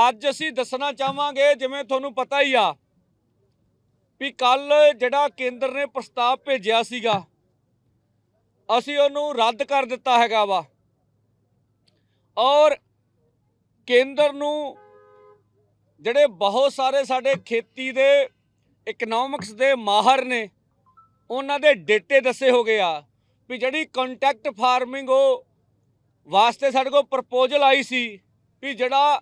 ਅੱਜ ਅਸੀਂ ਦੱਸਣਾ ਚਾਹਾਂਗੇ, ਜਿਵੇਂ ਤੁਹਾਨੂੰ ਪਤਾ ਹੀ ਆ, ਵੀ ਕੱਲ ਜਿਹੜਾ ਕੇਂਦਰ ਨੇ ਪ੍ਰਸਤਾਵ ਭੇਜਿਆ ਸੀਗਾ, ਅਸੀਂ ਉਹਨੂੰ ਰੱਦ ਕਰ ਦਿੱਤਾ ਹੈਗਾ ਵਾ। ਔਰ ਕੇਂਦਰ ਨੂੰ ਜਿਹੜੇ ਬਹੁਤ ਸਾਰੇ ਸਾਡੇ ਖੇਤੀ ਦੇ ਇਕਨੋਮਿਕਸ ਦੇ ਮਾਹਰ ਨੇ, ਉਹਨਾਂ ਦੇ ਡੇਟੇ ਦੱਸੇ ਹੋ ਗਏ ਆ, ਵੀ ਜਿਹੜੀ ਕੰਟੈਕਟ ਫਾਰਮਿੰਗ ਉਹ ਵਾਸਤੇ ਸਾਡੇ ਕੋਲ ਪ੍ਰਪੋਜ਼ਲ ਆਈ ਸੀ, ਵੀ ਜਿਹੜਾ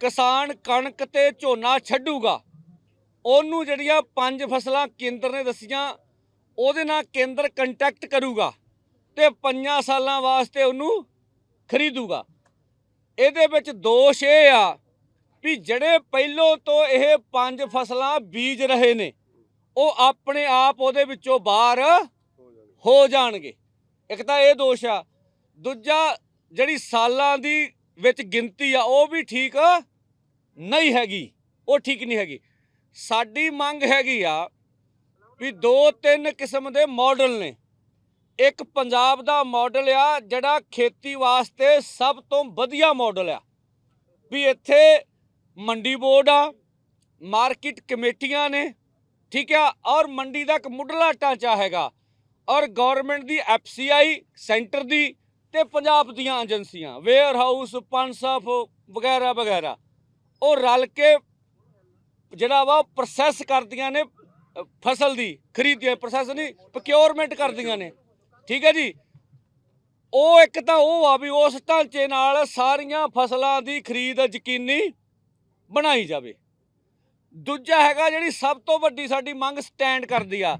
ਕਿਸਾਨ ਕਣਕ ਤੇ ਝੋਨਾ ਛੱਡੂਗਾ। ਉਹਨੂੰ ਜਿਹੜੀਆਂ ਪੰਜ ਫਸਲਾਂ ਕੇਂਦਰ ਨੇ ਦੱਸੀਆਂ, ਉਹਦੇ ਨਾਲ ਕੇਂਦਰ ਕੰਟੈਕਟ ਕਰੂਗਾ ਤੇ ਪੰਜਾਂ ਸਾਲਾਂ ਵਾਸਤੇ ਉਹਨੂੰ ਖਰੀਦੂਗਾ। ਇਹਦੇ ਵਿੱਚ ਦੋਸ਼ ਇਹ ਆ ਵੀ ਜਿਹੜੇ ਪਹਿਲੋਂ ਤੋਂ ਇਹ ਪੰਜ ਫਸਲਾਂ ਬੀਜ ਰਹੇ ਨੇ, ਉਹ ਆਪਣੇ ਆਪ ਉਹਦੇ ਵਿੱਚੋਂ ਬਾਹਰ ਹੋ ਜਾਣਗੇ। ਇੱਕ ਤਾਂ ਇਹ ਦੋਸ਼ ਆ। ਦੂਜਾ, ਜਿਹੜੀ ਸਾਲਾਂ ਦੀ ਵਿੱਚ ਗਿਣਤੀ ਆ, ਉਹ ਵੀ ਠੀਕ ਨਹੀਂ ਹੈਗੀ, ਉਹ ਠੀਕ ਨਹੀਂ ਹੈਗੀ। ਸਾਡੀ ਮੰਗ ਹੈਗੀ ਆ ਵੀ ਦੋ ਤਿੰਨ ਕਿਸਮ ਦੇ ਮਾਡਲ ਨੇ। ਇੱਕ ਪੰਜਾਬ ਦਾ ਮਾਡਲ ਆ, ਜਿਹੜਾ ਖੇਤੀ ਵਾਸਤੇ ਸਭ ਤੋਂ ਵਧੀਆ ਮਾਡਲ ਆ। ਵੀ ਇੱਥੇ ਮੰਡੀ ਬੋਰਡ ਆ, ਮਾਰਕੀਟ ਕਮੇਟੀਆਂ ਨੇ, ਠੀਕ ਆ, ਔਰ ਮੰਡੀ ਦਾ ਇੱਕ ਮੁੱਢਲਾ ਢਾਂਚਾ ਹੈਗਾ। ਔਰ ਗਵਰਨਮੈਂਟ ਦੀ ਐਫਸੀਆਈ ਸੈਂਟਰ ਦੀ ਤੇ ਪੰਜਾਬ ਦੀਆਂ ਏਜੰਸੀਆਂ ਵੇਅਰ ਹਾਊਸ ਪਨਸਫ ਵਗੈਰਾ ਵਗੈਰਾ। ਉਹ ਰਲ ਕੇ ਜਿਹੜਾ ਵਾ ਪ੍ਰੋਸੈਸ ਕਰਦੀਆਂ ਨੇ, ਫਸਲ ਦੀ, ਖਰੀਦ ਪ੍ਰੋਸੈਸ ਨਹੀਂ ਪ੍ਰੋਕਿਉਰਮੈਂਟ ਕਰਦੀਆਂ ਨੇ। ਠੀਕ ਹੈ ਜੀ? ਉਹ ਇੱਕ ਤਾਂ ਉਹ ਆ ਵੀ ਉਸ ਢਾਂਚੇ ਨਾਲ ਸਾਰੀਆਂ ਫਸਲਾਂ ਦੀ ਖਰੀਦ ਯਕੀਨੀ ਬਣਾਈ ਜਾਵੇ। ਦੂਜਾ ਹੈਗਾ ਜਿਹੜੀ ਸਭ ਤੋਂ ਵੱਡੀ ਸਾਡੀ ਮੰਗ ਸਟੈਂਡ ਕਰਦੀ ਆ,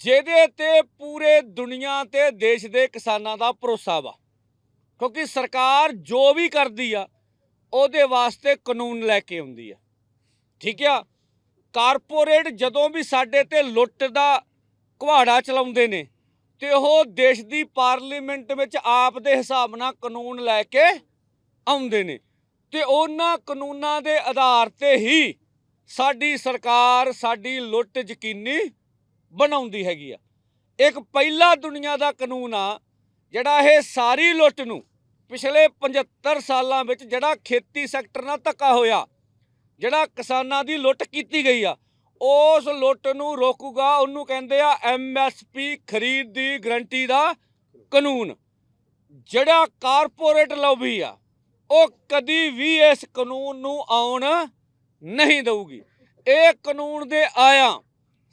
ਜਿਹਦੇ ਤੇ ਪੂਰੇ ਦੁਨੀਆ ਤੇ ਦੇਸ਼ ਦੇ ਕਿਸਾਨਾਂ ਦਾ ਭਰੋਸਾ ਵਾ। ਕਿਉਂਕਿ ਸਰਕਾਰ ਜੋ ਵੀ ਕਰਦੀ ਆ, ਉਹਦੇ ਵਾਸਤੇ ਕਾਨੂੰਨ ਲੈ ਕੇ ਆਉਂਦੀ ਆ। ਠੀਕ ਆ? ਕਾਰਪੋਰੇਟ ਜਦੋਂ ਵੀ ਸਾਡੇ ਤੇ ਲੁੱਟ ਦਾ ਕੁਹਾੜਾ ਚਲਾਉਂਦੇ ਨੇ, ਤੇ ਉਹ ਦੇਸ਼ ਦੀ ਪਾਰਲੀਮੈਂਟ ਵਿੱਚ ਆਪ ਦੇ ਹਿਸਾਬ ਨਾਲ ਕਾਨੂੰਨ ਲੈ ਕੇ ਆਉਂਦੇ ਨੇ। ਤੇ ਉਹਨਾਂ ਕਾਨੂੰਨਾਂ ਦੇ ਆਧਾਰ ਤੇ ਹੀ ਸਾਡੀ ਸਰਕਾਰ ਸਾਡੀ ਲੁੱਟ ਯਕੀਨੀ ਬਣਾਉਂਦੀ ਹੈਗੀ ਆ। ਇੱਕ ਪਹਿਲਾ ਦੁਨੀਆ ਦਾ ਕਾਨੂੰਨ ਆ, ਜਿਹੜਾ ਇਹ ਸਾਰੀ ਲੁੱਟ ਨੂੰ ਪਿਛਲੇ 75 ਸਾਲਾਂ ਵਿੱਚ ਜਿਹੜਾ ਖੇਤੀ ਸੈਕਟਰ ਨਾਲ ਧੱਕਾ ਹੋਇਆ, ਜਿਹੜਾ ਕਿਸਾਨਾਂ ਦੀ ਲੁੱਟ ਕੀਤੀ ਗਈ ਆ, ਉਸ ਲੁੱਟ ਨੂੰ ਰੋਕੂਗਾ, ਉਹਨੂੰ ਕਹਿੰਦੇ ਆ ਐਮਐਸਪੀ ਖਰੀਦ ਦੀ ਗਰੰਟੀ ਦਾ ਕਾਨੂੰਨ। ਜਿਹੜਾ ਕਾਰਪੋਰੇਟ ਲੌਬੀ ਆ, ਉਹ ਕਦੀ ਵੀ ਇਸ ਕਾਨੂੰਨ ਨੂੰ ਆਉਣ ਨਹੀਂ ਦੇਊਗੀ। ਇਹ ਕਾਨੂੰਨ ਦੇ ਆਇਆ,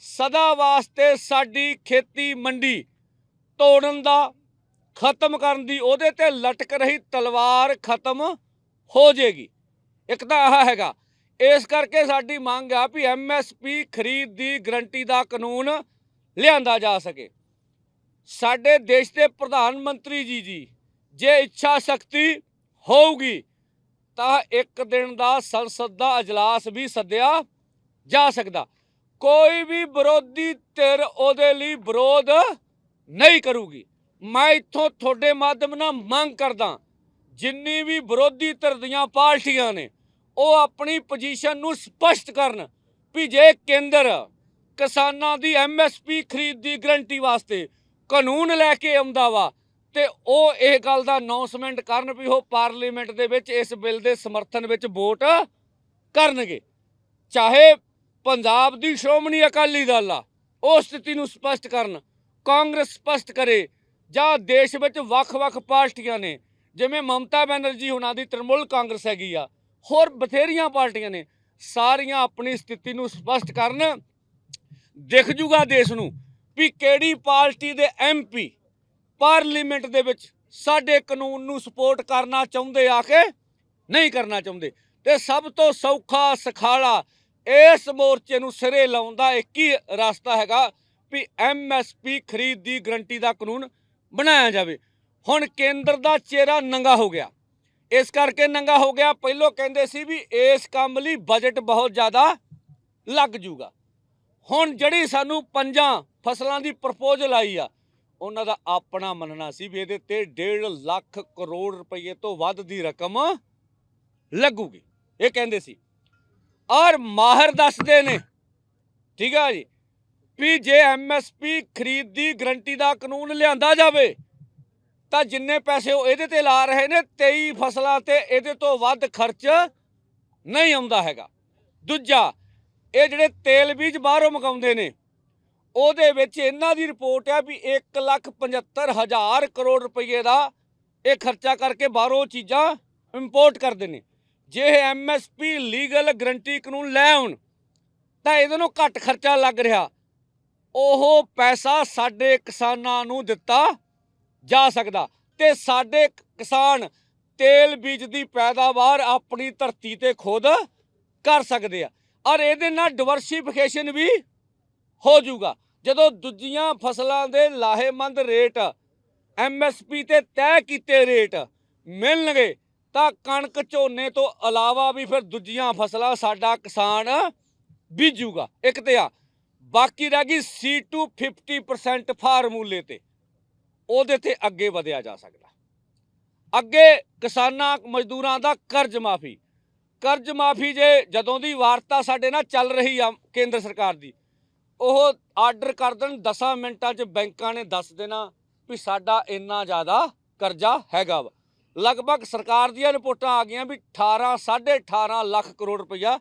ਸਦਾ ਵਾਸਤੇ ਸਾਡੀ ਖੇਤੀ ਮੰਡੀ ਤੋੜਨ ਦਾ ਖਤਮ ਕਰਨ ਦੀ ਉਹਦੇ ਤੇ ਲਟਕ ਰਹੀ ਤਲਵਾਰ ਖਤਮ ਹੋ ਜਾਏਗੀ ਇੱਕ ਤਾਂ ਆਹ ਹੈਗਾ, ਇਸ ਕਰਕੇ ਸਾਡੀ ਮੰਗ ਆ ਵੀ ਐਮਐਸਪੀ ਖਰੀਦ ਦੀ ਗਰੰਟੀ ਦਾ ਕਾਨੂੰਨ ਲਿਆਂਦਾ ਜਾ ਸਕੇ। ਸਾਡੇ ਦੇਸ਼ ਦੇ ਪ੍ਰਧਾਨ ਮੰਤਰੀ ਜੀ ਜੀ, ਜੇ ਇੱਛਾ ਸ਼ਕਤੀ ਹੋਊਗੀ, ਤਾਂ ਇੱਕ ਦਿਨ ਦਾ ਸੰਸਦ ਦਾ ਅਜਲਾਸ ਵੀ ਸੱਦਿਆ ਜਾ ਸਕਦਾ। ਕੋਈ ਵੀ ਵਿਰੋਧੀ ਧਿਰ ਉਹਦੇ ਲਈ ਵਿਰੋਧ ਨਹੀਂ ਕਰੂਗੀ। ਮੈਂ ਇੱਥੋਂ ਤੁਹਾਡੇ ਮਾਧਿਅਮ ਨਾਲ ਮੰਗ ਕਰਦਾ ਜਿੰਨੀ ਵੀ ਵਿਰੋਧੀ ਧਿਰ ਦੀਆਂ ਪਾਰਟੀਆਂ ਨੇ, ਉਹ ਆਪਣੀ ਪੋਜੀਸ਼ਨ ਨੂੰ ਸਪਸ਼ਟ ਕਰਨ ਵੀ ਜੇ ਕੇਂਦਰ ਕਿਸਾਨਾਂ ਦੀ ਐਮਐਸਪੀ ਖਰੀਦ ਦੀ ਗਰੰਟੀ ਵਾਸਤੇ ਕਾਨੂੰਨ ਲੈ ਕੇ ਆਉਂਦਾ ਵਾ, ਤੇ ਉਹ ਇਹ ਗੱਲ ਦਾ ਅਨਾਉਂਸਮੈਂਟ ਕਰਨ ਵੀ ਉਹ ਪਾਰਲੀਮੈਂਟ ਦੇ ਵਿੱਚ ਇਸ ਬਿੱਲ ਦੇ ਸਮਰਥਨ ਵਿੱਚ ਵੋਟ ਕਰਨਗੇ। ਚਾਹੇ ਪੰਜਾਬ ਦੀ ਸ਼੍ਰੋਮਣੀ ਅਕਾਲੀ ਦਲ ਆ, ਉਹ ਸਥਿਤੀ ਨੂੰ ਸਪਸ਼ਟ ਕਰਨ, ਕਾਂਗਰਸ ਸਪਸ਼ਟ ਕਰੇ ਜਾਂ ਦੇਸ਼ ਵਿੱਚ ਵੱਖ-ਵੱਖ ਪਾਰਟੀਆਂ ਨੇ, ਜਿਵੇਂ ਮਮਤਾ ਬੈਨਰਜੀ ਹੁਣਾਂ ਦੀ ਤ੍ਰਿਣਮੂਲ ਕਾਂਗਰਸ ਹੈਗੀ ਆ, ਹੋਰ ਬਥੇਰੀਆਂ ਪਾਰਟੀਆਂ ਨੇ, ਸਾਰੀਆਂ ਆਪਣੀ ਸਥਿਤੀ ਨੂੰ ਸਪਸ਼ਟ ਕਰਨ, ਦਿਖ ਜੂਗਾ ਦੇਸ਼ ਨੂੰ ਵੀ ਕਿਹੜੀ ਪਾਰਟੀ ਦੇ ਐਮਪੀ ਪਾਰਲੀਮੈਂਟ ਦੇ ਵਿੱਚ ਸਾਡੇ ਕਾਨੂੰਨ ਨੂੰ ਸਪੋਰਟ ਕਰਨਾ ਚਾਹੁੰਦੇ ਆ ਕੇ ਨਹੀਂ ਕਰਨਾ ਚਾਹੁੰਦੇ। ਤੇ ਸਭ ਤੋਂ ਸੌਖਾ ਸਖਾਲਾ ਇਸ ਮੋਰਚੇ ਨੂੰ ਸਿਰੇ ਲਾਉਣ ਦਾ ਇੱਕ ਹੀ ਰਸਤਾ ਹੈਗਾ ਵੀ ਐਮਐਸਪੀ ਖਰੀਦ ਦੀ ਗਰੰਟੀ ਦਾ ਕਾਨੂੰਨ ਬਣਾਇਆ ਜਾਵੇ। ਹੁਣ ਕੇਂਦਰ ਦਾ ਚਿਹਰਾ ਨੰਗਾ ਹੋ ਗਿਆ। ਇਸ ਕਰਕੇ ਨੰਗਾ ਹੋ ਗਿਆ। ਪਹਿਲੋਂ ਕਹਿੰਦੇ ਸੀ ਵੀ ਇਸ ਕੰਮ ਲਈ ਬਜਟ ਬਹੁਤ ਜ਼ਿਆਦਾ ਲੱਗ ਜੂਗਾ। ਹੁਣ ਜਿਹੜੀ ਸਾਨੂੰ ਪੰਜਾਂ ਫਸਲਾਂ ਦੀ ਪ੍ਰਪੋਜ਼ਲ ਆਈ ਆ, ਉਹਨਾਂ ਦਾ ਆਪਣਾ ਮੰਨਣਾ ਸੀ ਵੀ ਇਹਦੇ ਤੇ 1.5 ਲੱਖ ਕਰੋੜ ਰੁਪਏ ਤੋਂ ਵੱਧ ਦੀ ਰਕਮ ਲੱਗੂਗੀ। ਇਹ ਕਹਿੰਦੇ ਸੀ। ਔਰ ਮਾਹਰ ਦੱਸਦੇ ਨੇ। ਠੀਕ ਆ ਜੀ। ਵੀ ਜੇ ਐਮਐਸਪੀ ਖਰੀਦ ਦੀ ਗਰੰਟੀ ਦਾ ਕਾਨੂੰਨ ਲਿਆਂਦਾ ਜਾਵੇ, ਤਾਂ ਜਿੰਨੇ ਪੈਸੇ ਉਹ ਇਹਦੇ ਤੇ ਲਾ ਰਹੇ ਨੇ 23 ਫਸਲਾਂ ਤੇ ਇਹਦੇ ਤੋਂ ਵੱਧ ਖਰਚ ਨਹੀਂ ਆਉਂਦਾ ਹੈਗਾ। ਦੂਜਾ, ਇਹ ਜਿਹੜੇ ਤੇਲ ਬੀਜ ਬਾਹਰੋਂ ਮੰਗਾਉਂਦੇ ਨੇ, ਉਹਦੇ ਵਿੱਚ ਇਹਨਾਂ ਦੀ ਰਿਪੋਰਟ ਹੈ ਵੀ 175000 ਕਰੋੜ ਰੁਪਏ ਦਾ ਇਹ ਖਰਚਾ ਕਰਕੇ ਬਾਹਰੋਂ ਚੀਜ਼ਾਂ ਇੰਪੋਰਟ ਕਰਦੇ ਨੇ। ਜੇ ਇਹ ਐਮਐਸਪੀ ਲੀਗਲ ਗਰੰਟੀ ਕਾਨੂੰਨ ਲੈ ਆਉਣ, ਤਾਂ ਇਹਦੇ ਨੂੰ ਘੱਟ ਖਰਚਾ ਲੱਗ ਰਿਹਾ। ਉਹ ਪੈਸਾ ਸਾਡੇ ਕਿਸਾਨਾਂ ਨੂੰ ਦਿੱਤਾ ਜਾ ਸਕਦਾ ਤੇ ਸਾਡੇ ਕਿਸਾਨ ਤੇਲ ਬੀਜ ਦੀ ਪੈਦਾਵਾਰ ਆਪਣੀ ਧਰਤੀ ਤੇ ਖੁਦ ਕਰ ਸਕਦੇ ਆ। ਔਰ ਇਹਦੇ ਨਾਲ ਡਿਵਰਸੀਫਿਕੇਸ਼ਨ ਵੀ ਹੋ ਜਾਊਗਾ। ਜਦੋਂ ਦੂਜੀਆਂ ਫਸਲਾਂ ਦੇ ਲਾਹੇਮੰਦ ਰੇਟ ਐਮਐਸਪੀ ਤੇ ਤੈਅ ਕੀਤੇ ਰੇਟ ਮਿਲਣਗੇ, ਤਾਂ ਕਣਕ ਝੋਨੇ ਤੋਂ ਇਲਾਵਾ ਵੀ ਫਿਰ ਦੂਜੀਆਂ ਫਸਲਾਂ ਸਾਡਾ ਕਿਸਾਨ ਬੀਜੂਗਾ। ਇੱਕ ਤੇ ਆ ਬਾਕੀ ਰਹਿ ਗਈ ਸੀ ਟੂ 50% ਫਾਰਮੂਲੇ ਤੇ। ਉਹਦੇ ਤੇ ਅੱਗੇ ਵਧਿਆ ਜਾ ਸਕਦਾ। ਅੱਗੇ ਕਿਸਾਨਾਂ, ਮਜ਼ਦੂਰਾਂ ਦਾ ਕਰਜ਼ ਮਾਫੀ। ਕਰਜ਼ ਮਾਫੀ ਜੇ ਜਦੋਂ ਦੀ ਵਾਰਤਾ ਸਾਡੇ ਨਾਲ ਚੱਲ ਰਹੀ ਆ ਕੇਂਦਰ ਸਰਕਾਰ ਦੀ, ਉਹ ਆਰਡਰ ਕਰ ਦੇਣ 10 ਮਿੰਟਾਂ 'ਚ ਬੈਂਕਾਂ ਨੇ ਦੱਸ ਦੇਣਾ ਵੀ ਸਾਡਾ ਇੰਨਾ ਜ਼ਿਆਦਾ ਕਰਜ਼ਾ ਹੈਗਾ ਵਾ। ਲਗਭਗ ਸਰਕਾਰ ਦੀਆਂ ਰਿਪੋਰਟਾਂ ਆ ਗਈਆਂ ਵੀ 18 18.5 ਲੱਖ ਕਰੋੜ ਰੁਪਈਆ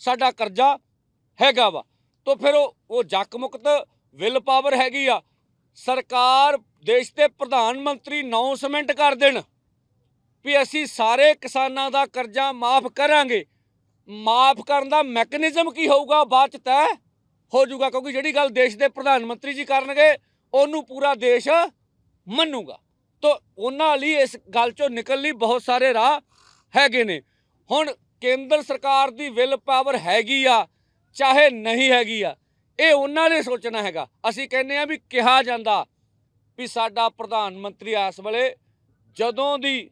ਸਾਡਾ ਕਰਜ਼ਾ ਹੈਗਾ ਵਾ। ਤਾਂ ਫਿਰ ਉਹ ਉਹ ਜੱਕ ਮੁਕਤ ਵਿਲ ਪਾਵਰ ਹੈਗੀ ਆ। ਸਰਕਾਰ, ਦੇਸ਼ ਦੇ ਪ੍ਰਧਾਨ ਮੰਤਰੀ ਅਨਾਉਂਸਮੈਂਟ ਕਰ ਦੇਣ ਵੀ ਅਸੀਂ ਸਾਰੇ ਕਿਸਾਨਾਂ ਦਾ ਕਰਜ਼ਾ ਮਾਫ ਕਰਾਂਗੇ। ਮਾਫ ਕਰਨ ਦਾ ਮੈਕੈਨਿਜ਼ਮ ਕੀ ਹੋਊਗਾ ਬਾਅਦ ਚ ਤੈਅ ਹੋ ਜਾਊਗਾ, ਕਿਉਂਕਿ ਜਿਹੜੀ ਗੱਲ ਦੇਸ਼ ਦੇ ਪ੍ਰਧਾਨ ਮੰਤਰੀ ਜੀ ਕਰਨਗੇ, ਉਹਨੂੰ ਪੂਰਾ ਦੇਸ਼ ਮੰਨੂਗਾ। ਤਾਂ ਉਹਨਾਂ ਲਈ ਇਸ ਗੱਲ ਚੋਂ ਨਿਕਲਣ ਲਈ ਬਹੁਤ ਸਾਰੇ ਰਾਹ ਹੈਗੇ ਨੇ। ਹੁਣ ਕੇਂਦਰ ਸਰਕਾਰ ਦੀ ਵਿਲ ਪਾਵਰ ਹੈਗੀ ਆ ਚਾਹੇ ਨਹੀਂ ਹੈਗੀ ਆ, ਇਹ ਉਹਨਾਂ ਨੇ ਸੋਚਣਾ ਹੈਗਾ। ਅਸੀਂ ਕਹਿੰਦੇ ਆ ਵੀ ਕਿਹਾ ਜਾਂਦਾ ਵੀ ਸਾਡਾ ਪ੍ਰਧਾਨ ਮੰਤਰੀ ਇਸ ਵੇਲੇ ਜਦੋਂ ਦੀ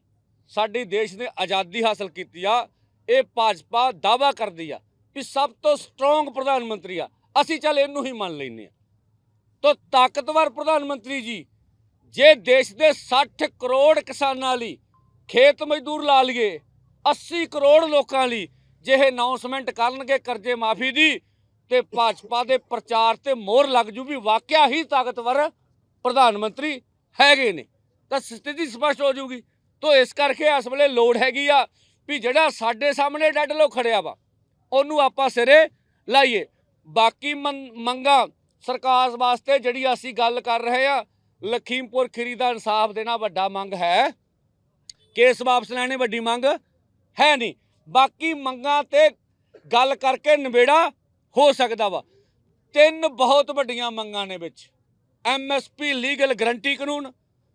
ਸਾਡੀ ਦੇਸ਼ ਨੇ ਆਜ਼ਾਦੀ ਹਾਸਲ ਕੀਤੀ ਆ, ਇਹ ਭਾਜਪਾ ਦਾਵਾ ਕਰਦੀ ਆ ਵੀ ਸਭ ਤੋਂ ਸਟਰੋਂਗ ਪ੍ਰਧਾਨ ਮੰਤਰੀ ਆ। ਅਸੀਂ ਚੱਲ ਇਹਨੂੰ ਹੀ ਮੰਨ ਲੈਨੇ ਆ ਤਾਂ ਤਾਕਤਵਰ ਪ੍ਰਧਾਨ ਮੰਤਰੀ ਜੀ, ਜੇ ਦੇਸ਼ ਦੇ 60 ਕਰੋੜ ਕਿਸਾਨਾਂ ਲਈ ਖੇਤ ਮਜ਼ਦੂਰ ਲਾ ਲਈਏ 80 ਕਰੋੜ ਲੋਕਾਂ ਲਈ ਜੇ ਇਹ ਅਨਾਉਂਸਮੈਂਟ ਕਰਨਗੇ ਕਰਜ਼ੇ ਮਾਫੀ ਦੀ ਤੇ ਭਾਜਪਾ ਦੇ ਪ੍ਰਚਾਰ ਤੇ ਮੋਹਰ ਲੱਗ ਜੂ ਵੀ ਵਾਕਿਆ ਹੀ ਤਾਕਤਵਰ ਪ੍ਰਧਾਨ ਮੰਤਰੀ ਹੈਗੇ ਨੇ। ਤਾਂ ਸਥਿਤੀ ਸਪਸ਼ਟ ਹੋ ਜੂਗੀ। ਤੋਂ ਇਸ ਕਰਕੇ ਇਸ ਵੇਲੇ ਲੋੜ ਹੈਗੀ ਆ ਵੀ ਜਿਹੜਾ ਸਾਡੇ ਸਾਹਮਣੇ ਡੱਡ ਲੋ ਖੜਿਆ ਵਾ, ਉਹਨੂੰ ਆਪਾਂ ਸਿਰੇ ਲਾਈਏ। ਬਾਕੀ ਮੰ- ਮੰਗਾਂ ਸਰਕਾਰ ਵਾਸਤੇ ਜਿਹੜੀ ਅਸੀਂ ਗੱਲ ਕਰ ਰਹੇ ਆ, ਲਖੀਮਪੁਰ ਖੀਰੀ ਦਾ ਇਨਸਾਫ ਦੇਣਾ ਵੱਡਾ ਮੰਗ ਹੈ। ਕੇਸ ਵਾਪਸ ਲੈਣੇ ਵੱਡੀ ਮੰਗ ਹੈ ਨਹੀਂ। ਬਾਕੀ ਮੰਗਾਂ ਤੇ ਗੱਲ ਕਰਕੇ ਨਿਬੇੜਾ ਹੋ ਸਕਦਾ ਵਾ। ਤਿੰਨ ਬਹੁਤ ਵੱਡੀਆਂ ਮੰਗਾਂ ਨੇ ਵਿੱਚ। ਐਮਐਸਪੀ ਲੀਗਲ ਗਰੰਟੀ ਕਾਨੂੰਨ